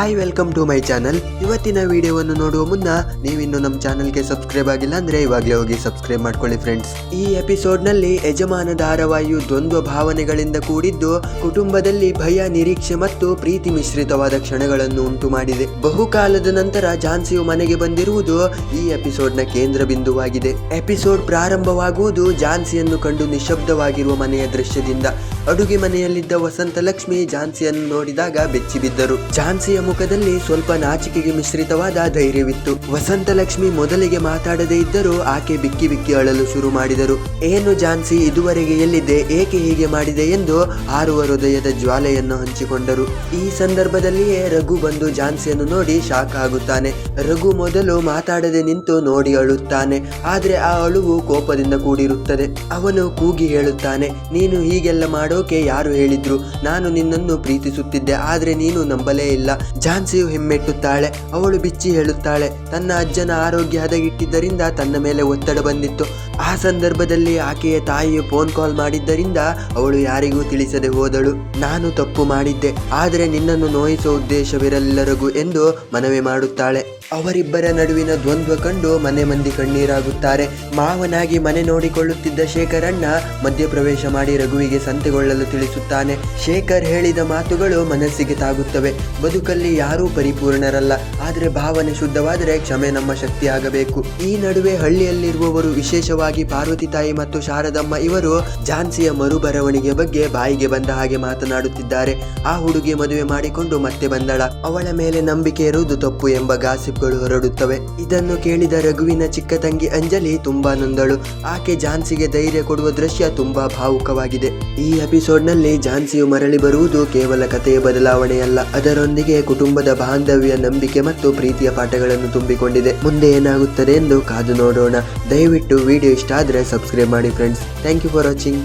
Hi welcome to my channel ಇವತ್ತಿನ ವಿಡಿಯೋವನ್ನು ನೋಡುವ ಮುನ್ನ ನೀವಿನ್ನು ನಮ್ಮ ಚಾನಲ್ಗೆ ಸಬ್ಸ್ಕ್ರೈಬ್ ಆಗಿಲ್ಲ ಅಂದ್ರೆ ಇವಾಗಲೇ ಹೋಗಿ ಸಬ್ಸ್ಕ್ರೈಬ್ ಮಾಡ್ಕೊಳ್ಳಿ ಫ್ರೆಂಡ್ಸ್ ಈ ಎಪಿಸೋಡ್ನಲ್ಲಿ ಯಜಮಾನ ಧಾರಾವಾಹಿಯು ದ್ವಂದ್ವ ಭಾವನೆಗಳಿಂದ ಕೂಡಿದ್ದು ಕುಟುಂಬದಲ್ಲಿ ಭಯ, ನಿರೀಕ್ಷೆ ಮತ್ತು ಪ್ರೀತಿ ಮಿಶ್ರಿತವಾದ ಕ್ಷಣಗಳನ್ನು ಉಂಟು ಮಾಡಿದೆ. ಬಹುಕಾಲದ ನಂತರ ಝಾನ್ಸಿಯು ಮನೆಗೆ ಬಂದಿರುವುದು ಈ ಎಪಿಸೋಡ್ನ ಕೇಂದ್ರ ಬಿಂದುವಾಗಿದೆ. ಎಪಿಸೋಡ್ ಪ್ರಾರಂಭವಾಗುವುದು ಝಾನ್ಸಿಯನ್ನು ಕಂಡು ನಿಶಬ್ದವಾಗಿರುವ ಮನೆಯ ದೃಶ್ಯದಿಂದ. ಅಡುಗೆ ಮನೆಯಲ್ಲಿದ್ದ ವಸಂತ ಲಕ್ಷ್ಮಿ ಝಾನ್ಸಿಯನ್ನು ನೋಡಿದಾಗ ಬೆಚ್ಚಿಬಿದ್ದರು. ಝಾನ್ಸಿಯ ಮುಖದಲ್ಲಿ ಸ್ವಲ್ಪ ನಾಚಿಕೆಗೆ ಮಿಶ್ರಿತವಾದ ಧೈರ್ಯವಿತ್ತು. ವಸಂತಲಕ್ಷ್ಮಿ ಮೊದಲಿಗೆ ಮಾತಾಡದೇ ಇದ್ದರೂ ಆಕೆ ಬಿಕ್ಕಿ ಬಿಕ್ಕಿ ಅಳಲು ಶುರು ಮಾಡಿದರು. ಏನು ಜಾನ್ಸಿ, ಇದುವರೆಗೆ ಎಲ್ಲಿದೆ ಏಕೆ ಹೀಗೆ ಮಾಡಿದೆ ಎಂದು ಆರುವ ಹೃದಯದ ಜ್ವಾಲೆಯನ್ನು ಹಂಚಿಕೊಂಡರು. ಈ ಸಂದರ್ಭದಲ್ಲಿಯೇ ರಘು ಬಂದು ಜಾನ್ಸಿಯನ್ನು ನೋಡಿ ಶಾಕ್ ಆಗುತ್ತಾನೆ. ರಘು ಮೊದಲು ಮಾತಾಡದೆ ನಿಂತು ನೋಡಿ ಅಳುತ್ತಾನೆ. ಆದ್ರೆ ಆ ಅಳುವು ಕೋಪದಿಂದ ಕೂಡಿರುತ್ತದೆ. ಅವನು ಕೂಗಿ ಹೇಳುತ್ತಾನೆ, ನೀನು ಹೀಗೆಲ್ಲ ಮಾಡೋಕೆ ಯಾರು ಹೇಳಿದ್ರು? ನಾನು ನಿನ್ನನ್ನು ಪ್ರೀತಿಸುತ್ತಿದ್ದೆ, ಆದ್ರೆ ನೀನು ನಂಬಲೇ ಇಲ್ಲ. ಝಾನ್ಸಿಯು ಹಿಮ್ಮೆಟ್ಟುತ್ತಾಳೆ. ಅವಳು ಬಿಚ್ಚಿ ಹೇಳುತ್ತಾಳೆ, ತನ್ನ ಅಜ್ಜನ ಆರೋಗ್ಯ ಹದಗಿಟ್ಟಿದ್ದರಿಂದ ತನ್ನ ಮೇಲೆ ಒತ್ತಡ ಬಂದಿತ್ತು. ಆ ಸಂದರ್ಭದಲ್ಲಿ ಆಕೆಯ ತಾಯಿಯು ಫೋನ್ ಕಾಲ್ ಮಾಡಿದ್ದರಿಂದ ಅವಳು ಯಾರಿಗೂ ತಿಳಿಸದೆ ಹೋದಳು. ನಾನು ತಪ್ಪು ಮಾಡಿದ್ದೆ, ಆದರೆ ನಿನ್ನನ್ನು ನೋಯಿಸುವ ಉದ್ದೇಶವಿರಲಿಲ್ಲ ರಘು ಎಂದು ಮನವಿ ಮಾಡುತ್ತಾಳೆ. ಅವರಿಬ್ಬರ ನಡುವಿನ ದ್ವಂದ್ವ ಕಂಡು ಮನೆ ಮಂದಿ ಕಣ್ಣೀರಾಗುತ್ತಾರೆ. ಮಾವನಾಗಿ ಮನೆ ನೋಡಿಕೊಳ್ಳುತ್ತಿದ್ದ ಶೇಖರಣ್ಣ ಮಧ್ಯಪ್ರವೇಶ ಮಾಡಿ ರಘುವಿಗೆ ಸಂತೆಗೊಳ್ಳಲು ತಿಳಿಸುತ್ತಾನೆ. ಶೇಖರ್ ಹೇಳಿದ ಮಾತುಗಳು ಮನಸ್ಸಿಗೆ ತಾಗುತ್ತವೆ. ಬದುಕಲ್ಲಿ ಯಾರೂ ಪರಿಪೂರ್ಣರಲ್ಲ. ಆದರೆ ಭಾವನೆ ಶುದ್ಧವಾದರೆ ಕ್ಷಮೆ ನಮ್ಮ ಶಕ್ತಿ ಆಗಬೇಕು. ಈ ನಡುವೆ ಹಳ್ಳಿಯಲ್ಲಿರುವವರು, ವಿಶೇಷವಾಗಿ ಪಾರ್ವತಿ ತಾಯಿ ಮತ್ತು ಶಾರದಮ್ಮ ಇವರು ಝಾನ್ಸಿಯ ಮರುಬರವಣಿಗೆ ಬಗ್ಗೆ ಬಾಯಿಗೆ ಬಂದ ಹಾಗೆ ಮಾತನಾಡುತ್ತಿದ್ದಾರೆ. ಆ ಹುಡುಗಿ ಮದುವೆ ಮಾಡಿಕೊಂಡು ಮತ್ತೆ ಬಂದಳ. ಅವಳ ಮೇಲೆ ನಂಬಿಕೆ ಇರುವುದು ತಪ್ಪು ಎಂಬ ಗಾಸಿಪ್ಗಳು ಹೊರಡುತ್ತವೆ. ಇದನ್ನು ಕೇಳಿದ ರಘುವಿನ ಚಿಕ್ಕ ತಂಗಿ ಅಂಜಲಿ ತುಂಬಾ ನೊಂದಳು. ಆಕೆ ಝಾನ್ಸಿಗೆ ಧೈರ್ಯ ಕೊಡುವ ದೃಶ್ಯ ತುಂಬಾ ಭಾವುಕವಾಗಿದೆ. ಈ ಎಪಿಸೋಡ್ನಲ್ಲಿ ಝಾನ್ಸಿಯು ಮರಳಿ ಬರುವುದು ಕೇವಲ ಕಥೆಯ ಬದಲಾವಣೆಯಲ್ಲ. ಅದರೊಂದಿಗೆ ಕುಟುಂಬದ ಬಾಂಧವ್ಯ, ನಂಬಿಕೆ ಮತ್ತು ಪ್ರೀತಿಯ ಪಾಠಗಳನ್ನು ತುಂಬಿಕೊಂಡಿದೆ. ಮುಂದೆ ಏನಾಗುತ್ತದೆ ಎಂದು ಕಾದು ನೋಡೋಣ. ದಯವಿಟ್ಟು ವಿಡಿಯೋ ಇಷ್ಟ ಆದರೆ ಸಬ್ಸ್ಕ್ರೈಬ್ ಮಾಡಿ friends thank you for watching